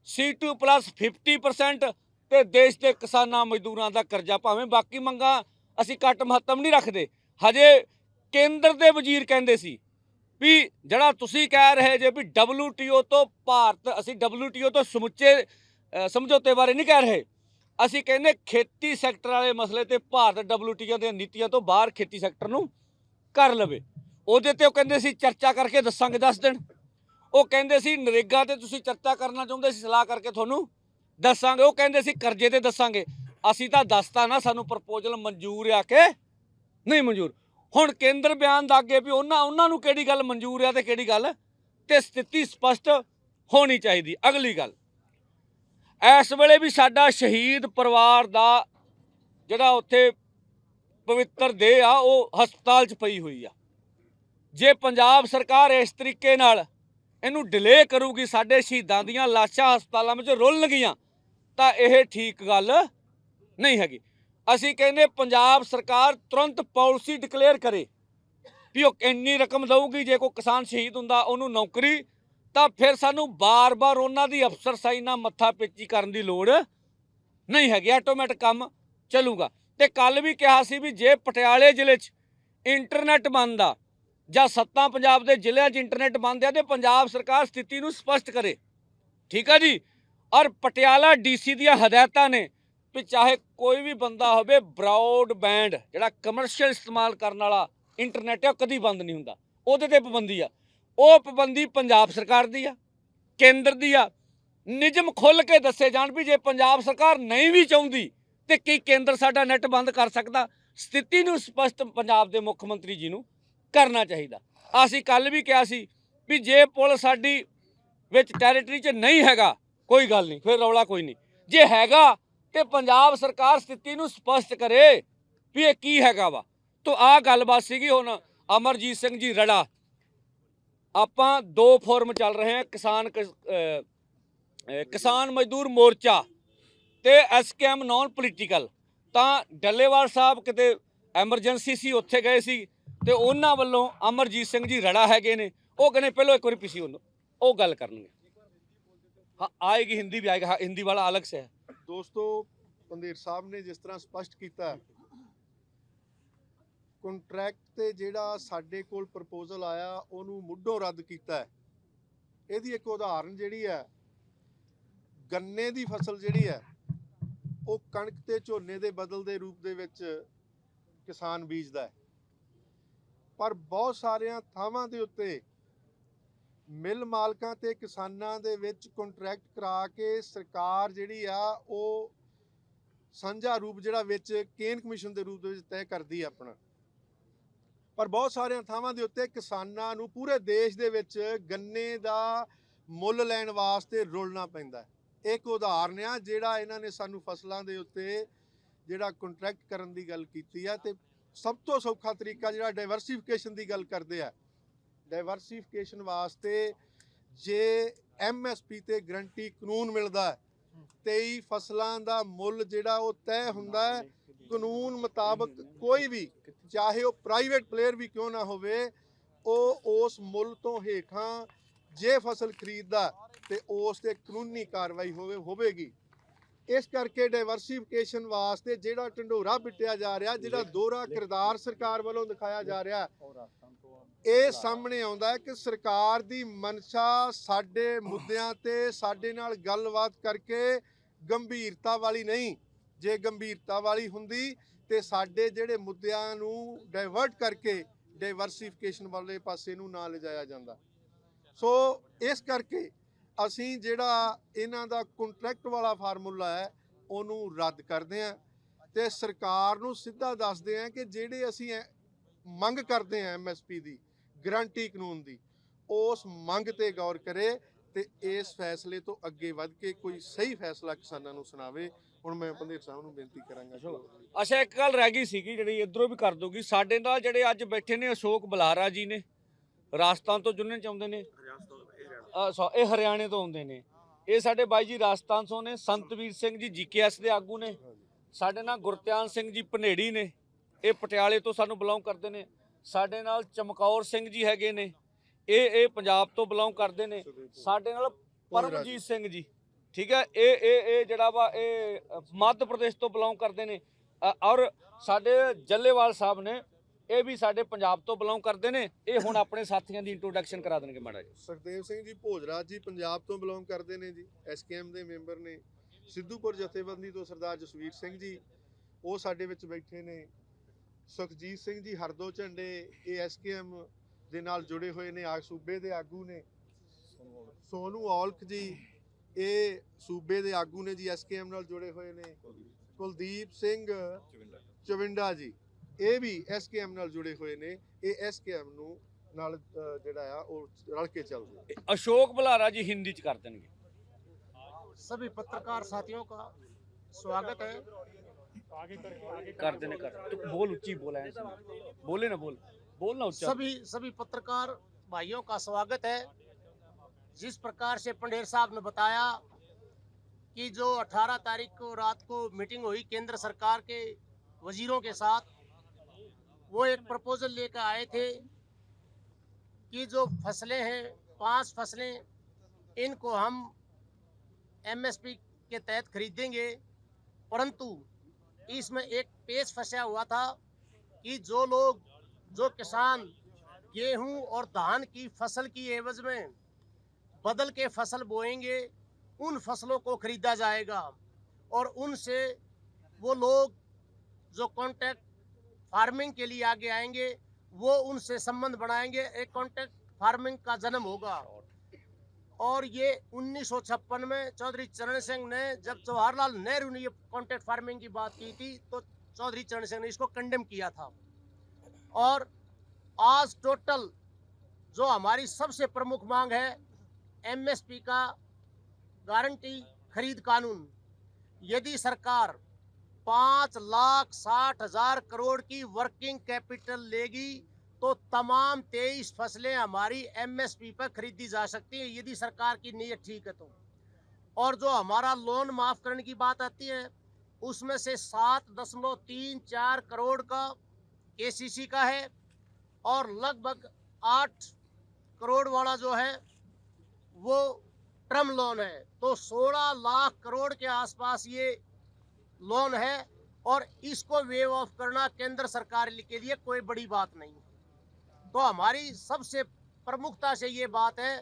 C2 50% ਤੇ ਦੇਸ਼ ਦੇ ਕਿਸਾਨਾਂ ਮਜ਼ਦੂਰਾਂ ਦਾ ਕਰਜ਼ਾ। ਭਾਵੇਂ ਬਾਕੀ ਮੰਗਾਂ ਅਸੀਂ ਘੱਟ ਮਹੱਤਵ ਨਹੀਂ ਰੱਖਦੇ। ਹਜੇ ਕੇਂਦਰ ਦੇ ਵਜ਼ੀਰ ਕਹਿੰਦੇ ਸੀ ਵੀ ਜਿਹੜਾ ਤੁਸੀਂ ਕਹਿ ਰਹੇ ਜੇ ਵੀ WTO ਤੋਂ ਭਾਰਤ, ਅਸੀਂ WTO ਤੋਂ ਸਮੁੱਚੇ ਸਮਝੌਤੇ ਬਾਰੇ ਨਹੀਂ ਕਹਿ ਰਹੇ। ਅਸੀਂ ਕਹਿੰਦੇ ਖੇਤੀ ਸੈਕਟਰ ਵਾਲੇ ਮਸਲੇ ਤੇ ਭਾਰਤ WTO ਦੀਆਂ ਨੀਤੀਆਂ ਤੋਂ ਬਾਹਰ ਖੇਤੀ ਸੈਕਟਰ ਨੂੰ ਕਰ ਲਵੇ। ਉਹਦੇ ਤੇ ਉਹ ਕਹਿੰਦੇ ਸੀ ਚਰਚਾ ਕਰਕੇ ਦੱਸਾਂਗੇ 10 ਦਿਨ। ਉਹ ਕਹਿੰਦੇ ਸੀ ਨਰੇਗਾ ਤੇ ਤੁਸੀਂ ਚਰਚਾ ਕਰਨਾ ਚਾਹੁੰਦੇ ਸੀ, ਸਲਾਹ ਕਰਕੇ ਤੁਹਾਨੂੰ ਦੱਸਾਂਗੇ। ਉਹ ਕਹਿੰਦੇ ਸੀ ਕਰਜ਼ੇ ਤੇ ਦੱਸਾਂਗੇ। ਅਸੀਂ ਤਾਂ ਦੱਸਤਾ ਨਾ, ਸਾਨੂੰ ਪ੍ਰਪੋਜ਼ਲ ਮਨਜ਼ੂਰ ਆ ਕੇ ਨਹੀਂ ਮਨਜ਼ੂਰ। ਹੁਣ ਕੇਂਦਰ ਬਿਆਨ ਦਾ ਅੱਗੇ ਵੀ ਉਹਨਾਂ ਉਹਨਾਂ ਨੂੰ ਕਿਹੜੀ ਗੱਲ ਮਨਜ਼ੂਰ ਆ ਤੇ ਕਿਹੜੀ ਗੱਲ ਤੇ ਸਥਿਤੀ ਸਪਸ਼ਟ ਹੋਣੀ ਚਾਹੀਦੀ। ਅਗਲੀ ਗੱਲ। ਇਸ ਵੇਲੇ ਵੀ ਸਾਡਾ ਸ਼ਹੀਦ ਪਰਿਵਾਰ ਦਾ ਜਿਹੜਾ ਉੱਥੇ ਪਵਿੱਤਰ ਦੇਹ ਆ, ਉਹ ਹਸਪਤਾਲ 'ਚ ਪਈ ਹੋਈ ਆ। ਜੇ ਪੰਜਾਬ ਸਰਕਾਰ ਇਸ ਤਰੀਕੇ ਨਾਲ ਇਹਨੂੰ ਡਿਲੇ ਕਰੂਗੀ, ਸਾਡੇ ਸ਼ਹੀਦਾਂ ਦੀਆਂ ਲਾਸ਼ਾਂ ਹਸਪਤਾਲਾਂ ਵਿੱਚ ਰੁਲਣਗੀਆਂ ਤਾਂ ਇਹ ਠੀਕ ਗੱਲ ਨਹੀਂ ਹੈਗੀ। ਅਸੀਂ ਕਹਿੰਦੇ ਪੰਜਾਬ ਸਰਕਾਰ ਤੁਰੰਤ ਪਾਲਿਸੀ ਡਿਕਲੇਅਰ ਕਰੇ ਵੀ ਉਹ ਇੰਨੀ ਰਕਮ ਦਊਗੀ, ਜੇ ਕੋਈ ਕਿਸਾਨ ਸ਼ਹੀਦ ਹੁੰਦਾ, ਉਹਨੂੰ ਨੌਕਰੀ ਤਾਂ ਫਿਰ ਸਾਨੂੰ ਬਾਰ-ਬਾਰ ਉਹਨਾਂ ਦੀ ਅਫਸਰਸਾਈ ਨਾਲ ਮੱਥਾ ਪੇਚੀ ਕਰਨ ਦੀ ਲੋੜ ਨਹੀਂ ਹੈਗੀ ਆਟੋਮੈਟਿਕ ਕੰਮ ਚੱਲੂਗਾ। ਤੇ ਕੱਲ ਵੀ ਕਿਹਾ ਸੀ ਵੀ ਜੇ ਪਟਿਆਲੇ ਜ਼ਿਲ੍ਹੇ 'ਚ ਇੰਟਰਨੈਟ ਬੰਦ ਆ, ਜਾਂ ਸੱਤਾ ਪੰਜਾਬ ਦੇ ਜ਼ਿਲ੍ਹਿਆਂ 'ਚ ਇੰਟਰਨੈਟ ਬੰਦ ਆ, ਤੇ ਪੰਜਾਬ ਸਰਕਾਰ ਸਥਿਤੀ ਨੂੰ ਸਪਸ਼ਟ ਕਰੇ। ਠੀਕ ਆ ਜੀ? ਔਰ ਪਟਿਆਲਾ ਡੀਸੀ ਦੀਆਂ ਹਦਾਇਤਾਂ ਨੇ ਵੀ ਚਾਹੇ ਕੋਈ ਵੀ ਬੰਦਾ ਹੋਵੇ ਬ੍ਰੌਡਬੈਂਡ ਜਿਹੜਾ ਕਮਰਸ਼ੀਅਲ ਇਸਤੇਮਾਲ ਕਰਨ ਵਾਲਾ ਇੰਟਰਨੈਟ ਹੈ ਉਹ ਕਦੀ ਬੰਦ ਨਹੀਂ ਹੁੰਦਾ। ਉਹਦੇ ਤੇ ਪਾਬੰਦੀ ਆ। ਉਹ ਪਾਬੰਦੀ ਪੰਜਾਬ ਸਰਕਾਰ ਦੀ ਆ, ਕੇਂਦਰ ਦੀ ਆ। ਨਿਯਮ ਖੁੱਲ ਕੇ ਦੱਸੇ ਜਾਣ ਵੀ ਜੇ ਪੰਜਾਬ ਸਰਕਾਰ ਨਹੀਂ ਵੀ ਚਾਹੁੰਦੀ, ਤੇ ਕੀ ਕੇਂਦਰ ਸਾਡਾ ਨੈਟ ਬੰਦ ਕਰ ਸਕਦਾ? ਸਥਿਤੀ ਨੂੰ ਸਪਸ਼ਟ ਪੰਜਾਬ ਦੇ ਮੁੱਖ ਮੰਤਰੀ ਜੀ ਨੂੰ ਕਰਨਾ ਚਾਹੀਦਾ। ਅਸੀਂ ਕੱਲ ਵੀ ਕਿਹਾ ਸੀ ਵੀ ਜੇ ਪੁਲ ਸਾਡੀ ਵਿੱਚ ਟੈਰੀਟਰੀ 'ਚ ਨਹੀਂ ਹੈਗਾ, ਕੋਈ ਗੱਲ ਨਹੀਂ, ਫਿਰ ਰੌਲਾ ਕੋਈ ਨਹੀਂ। ਜੇ ਹੈਗਾ, ਤੇ ਪੰਜਾਬ ਸਰਕਾਰ ਸਥਿਤੀ ਨੂੰ ਸਪਸ਼ਟ ਕਰੇ ਵੀ ਇਹ ਕੀ ਹੈਗਾ ਵਾ। ਤੋ ਆ ਗੱਲਬਾਤ ਸੀਗੀ ਹੁਣ ਅਮਰਜੀਤ ਸਿੰਘ ਜੀ ਰੜਾ। ਆਪਾਂ ਦੋ ਫੋਰਮ ਚੱਲ ਰਹੇ ਹਾਂ ਕਿਸਾਨ ਕਿਸ- ਕਿਸਾਨ ਮਜ਼ਦੂਰ ਮੋਰਚਾ ਤੇ ਐਸਕੇਐਮ ਨਾਨ ਪੋਲੀਟੀਕਲ ਤਾਂ ਡੱਲੇਵਾਲ ਸਾਹਿਬ ਕਿਤੇ ਐਮਰਜੈਂਸੀ ਸੀ ਉੱਥੇ ਗਏ ਸੀ ਤੇ ਉਹਨਾਂ ਵੱਲੋਂ ਅਮਰਜੀਤ ਸਿੰਘ ਜੀ ਰੜਾ ਹੈਗੇ ਨੇ। ਉਹ ਕਹਿੰਦੇ ਪਹਿਲਾਂ ਇੱਕ ਵਾਰੀ ਪਿਛੀ ਉਹਨੂੰ ਉਹ ਗੱਲ ਕਰਨਗੇ। ਹਾਂ ਆਏਗੀ ਹਿੰਦੀ ਵੀ ਆਏਗਾ ਹਾਂ, ਹਿੰਦੀ ਵਾਲਾ ਅਲੱਗ ਸੇ ਹੈ। ਦੋਸਤੋ ਪੰਦੇਰ ਸਾਹਿਬ ਨੇ ਜਿਸ ਤਰ੍ਹਾਂ ਸਪਸ਼ਟ ਕੀਤਾ ਕੰਟਰੈਕਟ ਤੇ ਜਿਹੜਾ ਸਾਡੇ ਕੋਲ ਪ੍ਰਪੋਜ਼ਲ ਆਇਆ, ਉਹਨੂੰ ਮੁੱਢੋਂ ਰੱਦ ਕੀਤਾ ਹੈ। ਇਹਦੀ ਇੱਕ ਉਦਾਹਰਨ ਜਿਹੜੀ ਹੈ, ਗੰਨੇ ਦੀ ਫਸਲ ਜਿਹੜੀ ਹੈ, ਉਹ ਕਣਕ ਤੇ ਝੋਨੇ ਦੇ ਬਦਲ ਦੇ ਰੂਪ ਦੇ ਵਿੱਚ ਕਿਸਾਨ ਬੀਜਦਾ ਹੈ। ਪਰ ਬਹੁਤ ਸਾਰੀਆਂ ਥਾਵਾਂ ਦੇ ਉੱਤੇ ਮਿਲ ਮਾਲਕਾਂ ਤੇ ਕਿਸਾਨਾਂ ਦੇ ਵਿੱਚ ਕੰਟਰੈਕਟ ਕਰਾ ਕੇ ਸਰਕਾਰ ਜਿਹੜੀ ਆ, ਉਹ ਸਾਂਝਾ ਰੂਪ ਜਿਹੜਾ ਵਿੱਚ ਕੇਨ ਕਮਿਸ਼ਨ ਦੇ ਰੂਪ ਦੇ ਵਿੱਚ ਤੈਅ ਕਰਦੀ ਆ ਆਪਣਾ। ਪਰ ਬਹੁਤ ਸਾਰੀਆਂ ਥਾਵਾਂ ਦੇ ਉੱਤੇ ਕਿਸਾਨਾਂ ਨੂੰ ਪੂਰੇ ਦੇਸ਼ ਦੇ ਵਿੱਚ ਗੰਨੇ ਦਾ ਮੁੱਲ ਲੈਣ ਵਾਸਤੇ ਰੁਲਣਾ ਪੈਂਦਾ ਇੱਕ ਉਦਾਹਰਨ ਆ, ਜਿਹੜਾ ਇਹਨਾਂ ਨੇ ਸਾਨੂੰ ਫਸਲਾਂ ਦੇ ਉੱਤੇ ਜਿਹੜਾ ਕੰਟਰੈਕਟ ਕਰਨ ਦੀ ਗੱਲ ਕੀਤੀ ਆ ਤੇ ਸਭ ਤੋਂ ਸੌਖਾ ਤਰੀਕਾ ਜਿਹੜਾ ਡਾਈਵਰਸਿਫਿਕੇਸ਼ਨ ਦੀ ਗੱਲ ਕਰਦੇ ਆ। ਡਾਈਵਰਸਿਫਿਕੇਸ਼ਨ ਵਾਸਤੇ ਜੇ ਐਮਐਸਪੀ ਤੇ ਗਰੰਟੀ ਕਾਨੂੰਨ ਮਿਲਦਾ ਹੈ 23 ਫਸਲਾਂ ਦਾ ਮੁੱਲ ਜਿਹੜਾ ਉਹ ਤੈਅ ਹੁੰਦਾ ਹੈ ਕਾਨੂੰਨ ਮੁਤਾਬਕ ਕੋਈ ਵੀ, ਚਾਹੇ ਉਹ ਪ੍ਰਾਈਵੇਟ ਪਲੇਅਰ ਵੀ ਕਿਉਂ ਨਾ ਹੋਵੇ, ਉਹ ਉਸ ਮੁੱਲ ਤੋਂ ਹੇਠਾਂ ਜੇ ਫਸਲ ਖਰੀਦਦਾ ਤੇ ਉਸ ਤੇ ਕਾਨੂੰਨੀ ਕਾਰਵਾਈ ਹੋਵੇ, ਹੋਵੇਗੀ। ਇਸ ਕਰਕੇ ਡਾਈਵਰਸਿਫਿਕੇਸ਼ਨ ਵਾਸਤੇ ਜਿਹੜਾ ਢੰਡੋਰਾ ਪਿੱਟਿਆ ਜਾ ਰਿਹਾ, ਜਿਹੜਾ ਦੋਹਰਾ ਕਿਰਦਾਰ ਸਰਕਾਰ ਵੱਲੋਂ ਦਿਖਾਇਆ ਜਾ ਰਿਹਾ, ਇਹ ਸਾਹਮਣੇ ਆਉਂਦਾ ਹੈ ਕਿ ਸਰਕਾਰ ਦੀ ਮਨਸ਼ਾ ਸਾਡੇ ਮੁੱਦਿਆਂ ਤੇ ਸਾਡੇ ਨਾਲ ਗੱਲਬਾਤ ਕਰਕੇ ਗੰਭੀਰਤਾ ਵਾਲੀ ਨਹੀਂ। ਜੇ ਗੰਭੀਰਤਾ ਵਾਲੀ ਹੁੰਦੀ ਤੇ ਸਾਡੇ ਜਿਹੜੇ ਮੁੱਦਿਆਂ ਨੂੰ ਡਾਇਵਰਟ ਕਰਕੇ ਡਾਈਵਰਸਿਫਿਕੇਸ਼ਨ ਵਾਲੇ ਪਾਸੇ ਨੂੰ ਨਾ ਲਿਜਾਇਆ ਜਾਂਦਾ। ਸੋ ਇਸ ਕਰਕੇ ਅਸੀਂ ਜਿਹੜਾ ਇਹਨਾਂ ਦਾ ਕੰਟਰੈਕਟ ਵਾਲਾ ਫਾਰਮੂਲਾ ਹੈ, ਉਹਨੂੰ ਰੱਦ ਕਰਦੇ ਹਾਂ ਤੇ ਸਰਕਾਰ ਨੂੰ ਸਿੱਧਾ ਦੱਸਦੇ ਹਾਂ ਕਿ ਜਿਹੜੇ ਅਸੀਂ ਐ- ਮੰਗ ਕਰਦੇ ਹਾਂ ਐਮਐਸਪੀ ਦੀ ਗਰੰਟੀ ਕਾਨੂੰਨ ਦੀ, ਉਸ ਮੰਗ ਤੇ ਗੌਰ ਕਰੇ ਤੇ ਇਸ ਫੈਸਲੇ ਤੋਂ ਅੱਗੇ ਵੱਧ ਕੇ ਕੋਈ ਸਹੀ ਫੈਸਲਾ ਕਿਸਾਨਾਂ ਨੂੰ ਸੁਣਾਵੇ। ਹੁਣ ਮੈਂ ਪੰਦੇਰ ਸਾਹਿਬ ਨੂੰ ਬੇਨਤੀ ਕਰਾਂਗਾ ਕਿ ਅੱਛਾ। ਇੱਕ ਗੱਲ ਰਹਿ ਗਈ ਸੀਗੀ ਜਿਹੜੀ ਇਧਰੋਂ ਵੀ ਕਰ ਦੋਗੀ ਸਾਡੇ ਨਾਲ ਜਿਹੜੇ ਅੱਜ ਬੈਠੇ ਨੇ ਅਸ਼ੋਕ ਬੁਲਾਰਾ ਜੀ ਨੇ ਰਾਜਸਥਾਨ ਤੋਂ ਜੁੜਨੇ ਚਾਹੁੰਦੇ ਨੇ? ਅ, ਸੌ- ਇਹ ਹਰਿਆਣੇ ਤੋਂ ਆਉਂਦੇ ਨੇ। ਇਹ ਸਾਡੇ ਬਾਈ ਜੀ ਰਾਜਸਥਾਨ ਤੋਂ ਨੇ ਸੰਤਵੀਰ ਸਿੰਘ ਜੀ ਜੀਕੇਐਸ ਦੇ ਆਗੂ ਨੇ। ਸਾਡੇ ਨਾਲ ਗੁਰਤਿਆਨ ਸਿੰਘ ਜੀ ਪਨੇੜੀ ਨੇ। ਇਹ ਪਟਿਆਲੇ ਤੋਂ ਸਾਨੂੰ ਬਿਲੋਂਗ ਕਰਦੇ ਨੇ। ਸਾਡੇ ਨਾਲ ਚਮਕੌਰ ਸਿੰਘ ਜੀ ਹੈਗੇ ਨੇ। ਇਹ ਇਹ ਪੰਜਾਬ ਤੋਂ ਬਿਲੋਂਗ ਕਰਦੇ ਨੇ। ਸਾਡੇ ਨਾਲ ਪਰਮਜੀਤ ਸਿੰਘ ਜੀ। ਠੀਕ ਹੈ, ਇਹ ਇਹ ਇਹ ਜਿਹੜਾ ਵਾ, ਇਹ ਮੱਧ ਪ੍ਰਦੇਸ਼ ਤੋਂ ਬਿਲੋਂਗ ਕਰਦੇ ਨੇ। ਔਰ ਸਾਡੇ ਜੱਲੇਵਾਲ ਸਾਹਿਬ ਨੇ, ਇਹ ਵੀ ਸਾਡੇ ਪੰਜਾਬ ਤੋਂ ਬਿਲੋਂਗ ਕਰਦੇ ਨੇ। ਇਹ ਹੁਣ ਆਪਣੇ ਸਾਥੀਆਂ ਦੀ ਇੰਟਰੋਡਕਸ਼ਨ ਕਰਾ ਦੇਣਗੇ ਮਾੜਾ ਜੀ ਸੁਖਦੇਵ ਸਿੰਘ ਜੀ ਭੋਜਰਾਜ ਜੀ ਪੰਜਾਬ ਤੋਂ ਬਿਲੋਂਗ ਕਰਦੇ ਨੇ ਜੀ ਐਸਕੇਐਮ ਦੇ ਮੈਂਬਰ ਨੇ। ਸਿੱਧੂਪੁਰ ਜਥੇਬੰਦੀ ਤੋਂ ਸਰਦਾਰ ਜਸਵੀਰ ਸਿੰਘ ਜੀ, ਉਹ ਸਾਡੇ ਵਿੱਚ ਬੈਠੇ ਨੇ। ਸੁਖਜੀਤ ਸਿੰਘ ਜੀ ਹਰਦੋ ਝੰਡੇ, ਇਹ ਐਸਕੇਐਮ ਦੇ ਨਾਲ ਜੁੜੇ ਹੋਏ ਨੇ ਆ ਸੂਬੇ ਦੇ ਆਗੂ ਨੇ। ਸੋਨੂ ਔਲਖ ਜੀ ਇਹ ਸੂਬੇ ਦੇ ਆਗੂ ਨੇ ਜੀ ਐਸਕੇਐਮ ਨਾਲ ਜੁੜੇ ਹੋਏ ਨੇ ਕੁਲਦੀਪ ਸਿੰਘ ਚਵਿੰਡਾ ਜੀ ਇਹ ਵੀ ਐਸਕੇਐਮ ਨਾਲ ਜੁੜੇ ਹੋਏ ਨੇ ਇਹ ਐਸਕੇਐਮ ਨੂੰ ਨਾਲ ਅ, ਜਿਹੜਾ ਆ ਉਹ ਰਲ ਕੇ ਚੱਲਦੇ ਆ। ਇਹ ਅਸ਼ੋਕ ਬੁਲਾਰਾ ਜੀ ਹਿੰਦੀ ਚ ਕਰ ਦੇਣਗੇ सभी पत्रकार साथियों का स्वागत है ਕਰ ਦੇਣੇ ਕਰ ਤੂੰ ਬੋਲ ਉੱਚੀ ਬੋਲ ਐ ਬੋਲੇ ਨਾ ਬੋਲ ਬੋਲ ਨਾ ਉੱਚਾ सभी सभी पत्रकार भाइयों का स्वागत है जिस प्रकार से पंडेर साहब ने बताया कि जो 18 तारीख को रात को मीटिंग हुई केंद्र सरकार के वजीरों के साथ, वो एक प्रपोजल लेकर आए थे कि जो फ़सलें हैं, पाँच फ़सलें, इनको हम एमएसपी के तहत खरीदेंगे। परंतु इसमें एक पेच फंसा हुआ था कि जो लोग, जो किसान गेहूँ और धान की फ़सल की एवज में बदल के फ़सल बोएँगे, उन फ़सलों को खरीदा जाएगा। और उनसे वो लोग जो कॉन्ट्रैक्ट फ़ार्मिंग के लिए आगे आएँगे, वो उनसे संबंध बनाएँगे एक कॉन्ट्रैक्ट फ़ार्मिंग का जन्म होगा। और ये 1956 में चौधरी चरण सिंह ने, जब जवाहरलाल नेहरू ने ये कॉन्ट्रैक्ट फ़ार्मिंग की बात की थी तो चौधरी चरण सिंह ने इसको कंडेम किया था। और आज टोटल जो हमारी सबसे प्रमुख मांग है एमएसपी का गारंटी खरीद कानून। यदि सरकार पाँच लाख साठ हज़ार करोड़ की वर्किंग कैपिटल लेगी तो तमाम तेईस फ़सलें हमारी एमएसपी पर खरीदी जा सकती है, यदि सरकार की नीयत ठीक है तो। और जो हमारा लोन माफ़ करने की बात आती है, उसमें से सात दशमलव तीन चार करोड़ का केसीसी का है, और लगभग आठ करोड़ वाला जो है वो टर्म लोन है। तो 16 लाख करोड़ के आसपास ये लोन है और इसको वेव ऑफ़ करना केंद्र सरकार के लिए कोई बड़ी बात नहीं। है तो हमारी सबसे प्रमुखता से ये बात है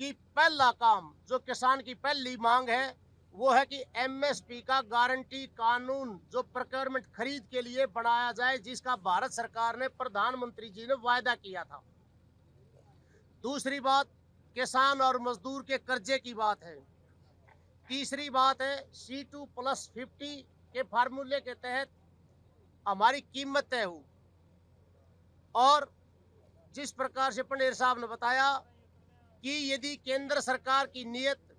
कि पहला काम, जो किसान की पहली मांग है, वो है कि एमएसपी का गारंटी कानून, जो प्रक्योरमेंट खरीद के लिए बनाया जाए, जिसका भारत सरकार ने प्रधानमंत्री जी ने वायदा किया था। दूसरी बात किसान और मजदूर के कर्जे की बात है। तीसरी बात है सी टू प्लस फिफ्टी के फार्मूले के तहत हमारी कीमत तय हो। और जिस प्रकार से पंडेर साहब ने बताया कि यदि केंद्र सरकार की नीयत